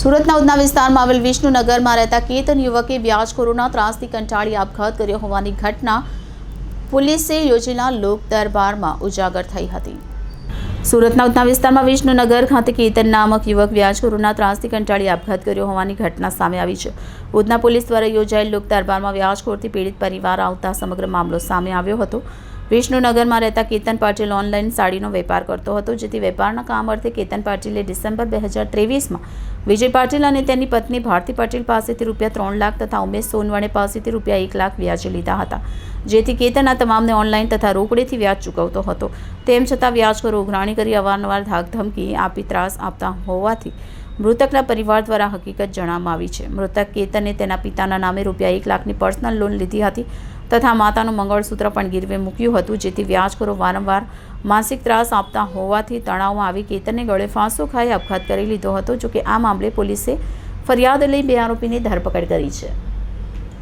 સુરતના ઉધના વિસ્તારમાં આવેલ વિષ્ણુનગરમાં રહેતા કેતન યુવકે વ્યાજખોરોના ત્રાસથી કંટાળી આપઘાત કર્યો હોવાની ઘટના પોલીસે યોજેલા લોક દરબારમાં ઉજાગર થઈ હતી. સુરતના ઉધના વિસ્તારમાં વિષ્ણુનગર ખાતે કેતન નામક યુવક વ્યાજખોરોના ત્રાસથી કંટાળી આપઘાત કર્યો હોવાની ઘટના સામે આવી છે. ઉધના પોલીસ દ્વારા યોજાયેલ લોક દરબારમાં વ્યાજખોરથી પીડિત પરિવાર આવતા સમગ્ર મામલો સામે આવ્યો હતો. વિષ્ણુનગરમાં રહેતા કેતન પાટીલ ઓનલાઈન સાડીનો વેપાર કરતો હતો. જેથી વેપારના કામ અર્થે કેતન પાટીલે ડિસેમ્બર બે હજાર ત્રેવીસમાં વિજય પાટીલ અને તેની પત્ની ભારતી પાટીલ પાસેથી રૂપિયા ત્રણ લાખ તથા ઉમેશ સોનવાણી પાસેથી રૂપિયા એક લાખ વ્યાજે લીધા હતા. જેથી કેતન આ તમામને ઓનલાઈન તથા રોકડેથી વ્યાજ ચૂકવતો હતો. તેમ છતાં વ્યાજખોરો ઉઘરાણી કરી અવારનવાર ધાકધમકી આપી ત્રાસ આપતા હોવાથી મૃતકના પરિવાર દ્વારા હકીકત જણાવવામાં આવી છે. મૃતક કેતને તેના પિતાના નામે રૂપિયા એક લાખની પર્સનલ લોન લીધી હતી. તથા માતાનું મંગળસૂત્ર પણ ગીરવે મૂક્યું હતું, જેથી વ્યાજખોરો વારંવાર માનસિક ત્રાસ આપતા હોવાથી તણાવમાં આવી કેતનને ગળે ફાંસો ખાઈ આપઘાત કરી લીધો હતો, જોકે આ મામલે પોલીસે ફરિયાદ લઈ બે આરોપીની ધરપકડ કરી છે.